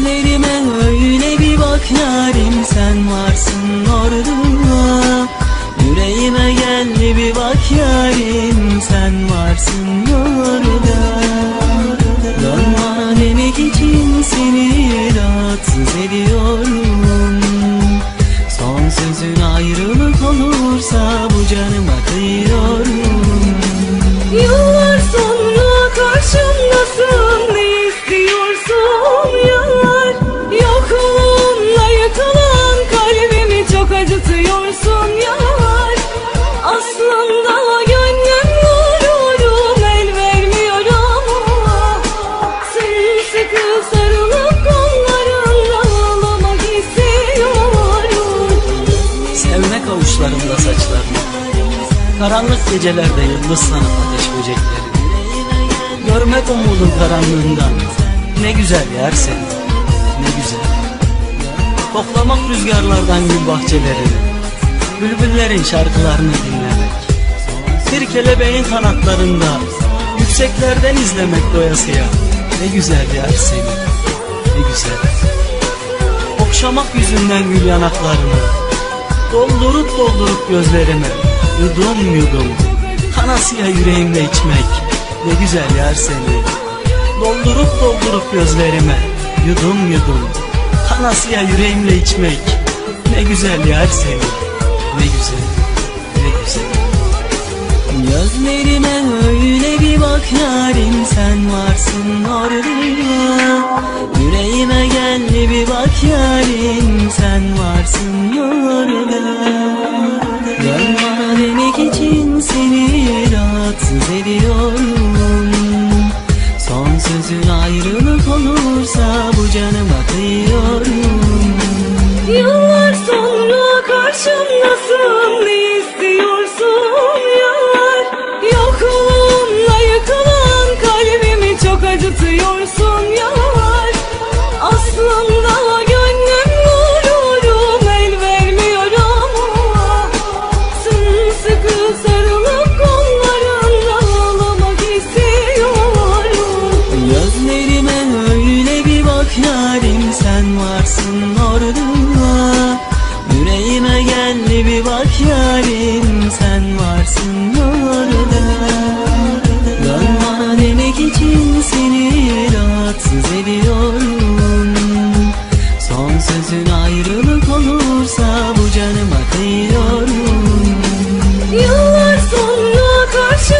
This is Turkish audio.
Gözlerime öyle bir bak yarim sen varsın orada Yüreğime gel bir bak yarim sen varsın orada Karanlık gecelerde yıldız sanıp ateş böcekleri. Görmek umudun karanlığından. Ne güzel yer seni Ne güzel. Koklamak rüzgarlardan gül bahçelerini Bülbüllerin şarkılarını dinlemek. Bir kelebeğin kanatlarında Yükseklerden izlemek doyasıya. Ne güzel yer seni Ne güzel. Okşamak yüzünden gül yanaklarını. Doldurup doldurup gözlerimi Yudum yudum Kanasıya yüreğimle içmek. Ne güzel yer seni. Doldurup doldurup gözlerime Yudum yudum Kanasıya yüreğimle içmek. Ne güzel yer seni. Ne güzel Ne güzel. Gözlerime öyle bir bak yarim sen varsın orada Yüreğime gel bir bak yarim sen varsın orada sözün ayrılık olursa bu canıma kıyıyorum. Yıllar sonra karşımdasın ne istiyorsun yar? Yokluğunla yıkılan kalbimi çok acıtıyorsun yar bir bak yarim sen varsın orada. Dönme demek için seni rahatsız ediyorum. Son sözün ayrılık olursa bu canıma kıyıyorum. Yıllar sonra karşı